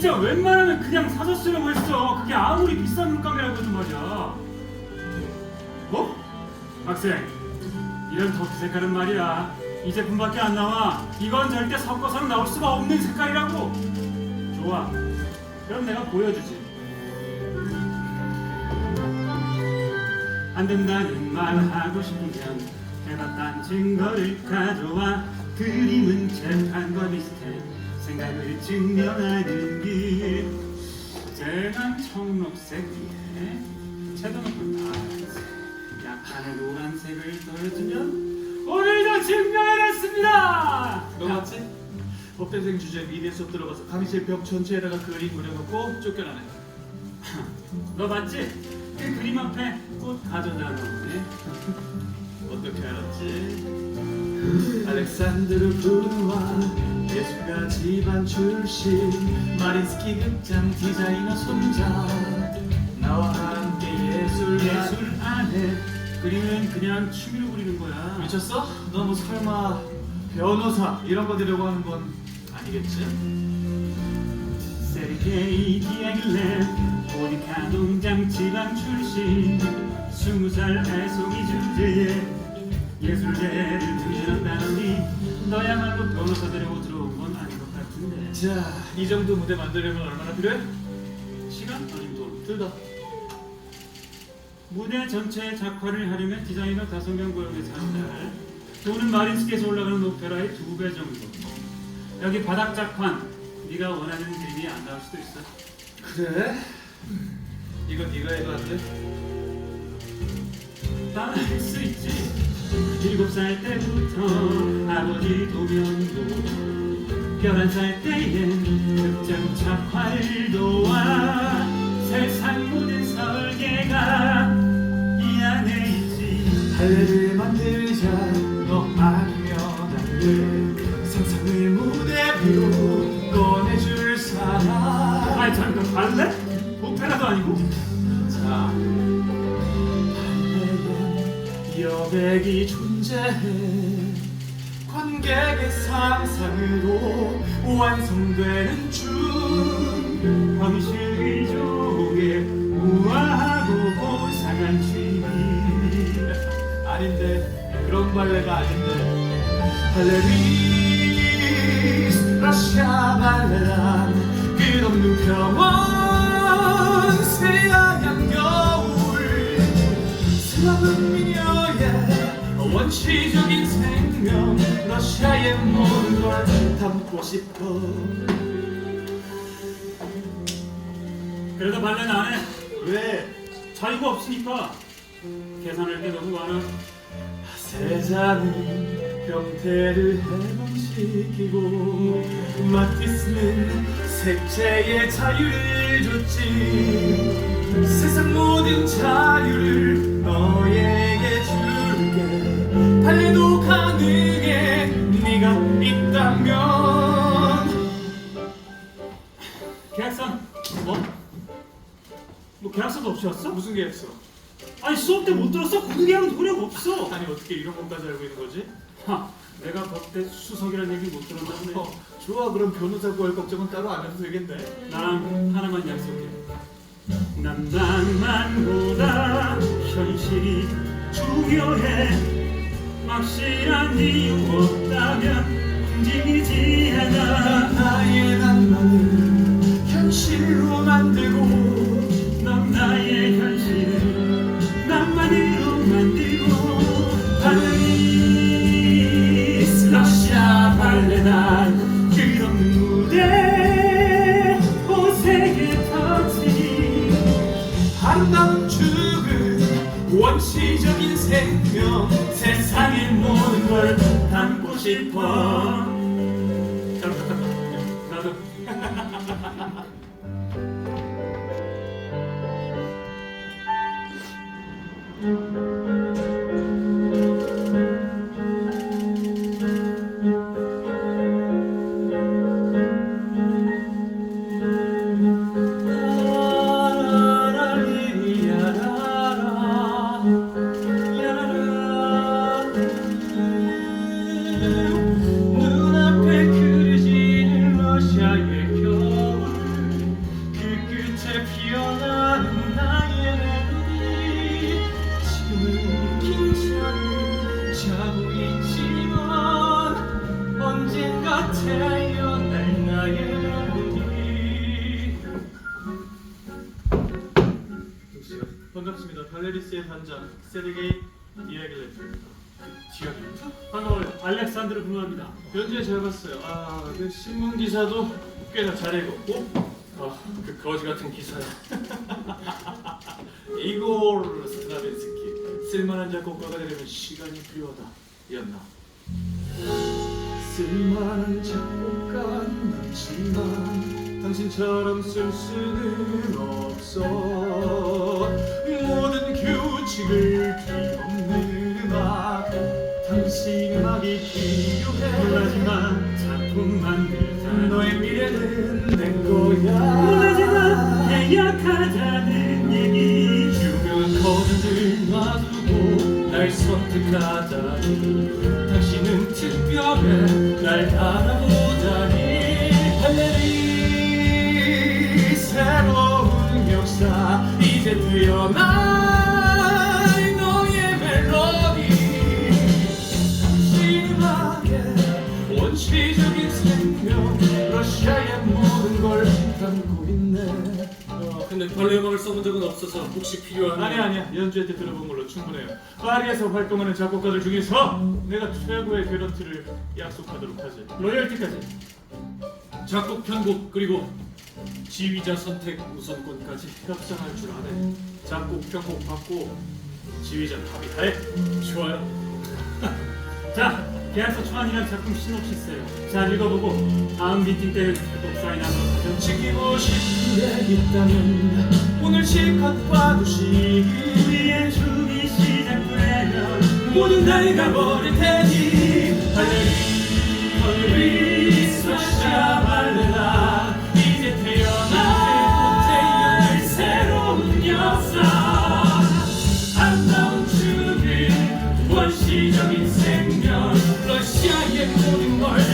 진짜 웬만하면 그냥 사서 쓰려고 했어. 그게 아무리 비싼 물감이라고 해도 말이야. 뭐? 학생, 이런 더트 색깔은 말이야. 이 제품밖에 안 나와. 이건 절대 섞어서는 나올 수가 없는 색깔이라고. 좋아. 그럼 내가 보여주지. 안 된다는 말 하고 싶으면 해봤단 증거를 가져와 그림은 재판과 비슷해 생각을 증명하는 길 쨍한 청록색 위에 채도는 파란색 약간의 노란색을 더해주면 오늘도 증명해냈습니다 너 맞지? 법대생 주제 미대 수업 들어가서 강의실 벽 전체에다가 그림 그려놓고 쫓겨나네. 너 맞지? 그 그림 앞에 꽃 가져다 놓네 어떻게 알았지? 알렉산드르 브루와 예술가 집안 출신 마린스키 극장 디자이너 손자 나와 함께 예술 예술 안에 그림은 그냥 취미로 그리는 거야 미쳤어? 너 뭐 설마 변호사 이런 거 되려고 하는 건 아니겠지? 세르게이 디아길레 보니카 농장 지방 출신 스무 살 애송이 주제에 예술계를 등진한다더니 너야말로 변호사 되려고 들어온 건 아닌 것 같은데. 자, 이 정도 무대 만들려면 얼마나 필요해? 시간? 아니면 돈? 둘 다. 무대 전체의 작화를 하려면 디자이너 다섯 명 고용해서 한달 돈은 마린스키에서 올라가는 오페라의 두 배 정도. 여기 바닥 작판 네가 원하는 그림이 안 나올 수도 있어. 그래? 이건 네가 해도 안 돼? 나할수 있지. 일곱 살 때부터 아버지 도면도 열한 살 때엔 극장 작화를 도와. 세상 모든 설계가 이 안에 있지. 발레를 만들자. 너 아니면 안돼 상상을 무대 위로 꺼내줄 사람. 아니 잠깐 발레? 오페라도 아니고? 자 여백이 존재해. 관객의 상상으로 완성되는 춤 황실 의족의 우아하고 고상한 취미 아닌데 그런 발레가 아닌데. 발레리스 러시아 발레란 끝없는 평원 새하얀 겨울. 미녀의 원시적인 생명 러시아의 모든 걸 담고 싶어 그래도 발레는 안 해. 왜? 자유가 없으니까 계산할 게 너무 많아. 세자는 병태를 해방시키고 마티스는 색채의 자유를 줬지 세상 모든 자유를 너에게 줄게 발레도 가능해 네가 있다면 계약서 뭐? 뭐 계약서도 없이 왔어? 무슨 계획서? 아니 수업 때 못 들었어? 고등학교는 노력 없어. 아니 어떻게 이런 것까지 알고 있는 거지? 하, 내가 법대 수석이라는 얘기 못 들었는데 어, 좋아 그럼 변호사 구할 걱정은 따로 안 해도 되겠네 나랑 하나만 약속해. 난 낭만보다 현실이 중요해. 확실한 이유 없다면 움직이지 않아. 나의 낭만을 현실로 만들고 넌 나의 현실을 낭만으로 만들고 파리스 러시아 발레단 끝없는 무대 오색의 터치 아름다운 죽음 원시적인 생명 싶어. 잘 부탁한다 나도 발레리스의 단장 세르게이 이야길레입니다. 지역이 반가워요. 알렉산드르 분노합니다. 현재 잘 봤어요. 아, 그 신문 기사도 꽤나 잘 읽었고, 아, 그 거지 같은 기사야. 이골 스트라빈스키 쓸만한 작곡가가 되려면 시간이 필요하다. 였나? 쓸만한 작곡가는 많지만 당신처럼 쓸 수는 없어. 모든 규칙을 뒤엎는 음악, 당신 음악이 필요해. 놀라지마 작품 만들자. 너의 미래는 내 거야. 놀라지마 계약하자는 얘기. 유명한 커튼들 놔두고 날 선택하다니 당신은 특별해 날 알아보 이제 뛰어나 너의 멜로디. 신음악의 원시적인 생명 러시아의 모든 걸 담고 있네. 어, 근데 발레 음악을 써본 적은 없어서 혹시 필요한 아니 아니야 연주회 때 들어본 걸로 충분해요. 파리에서 활동하는 작곡가들 중에서 내가 최고의 개런티를 약속하도록 하지. 로열티까지. 작곡 편곡 그리고 지휘자 선택 우선권까지 협상할 줄 아네 작곡 편곡 받고 지휘자 합의 다해 좋아요. 자, 계약서 초안이랑 작품 시놉시스예요. 잘 읽어보고 다음 미팅 때는 꼭 하죠. 지키고 싶은 게 있다면 오늘 실컷 봐두시기 우리의 춤이 시작되면 모든 나이가 버릴 테니 家也不能玩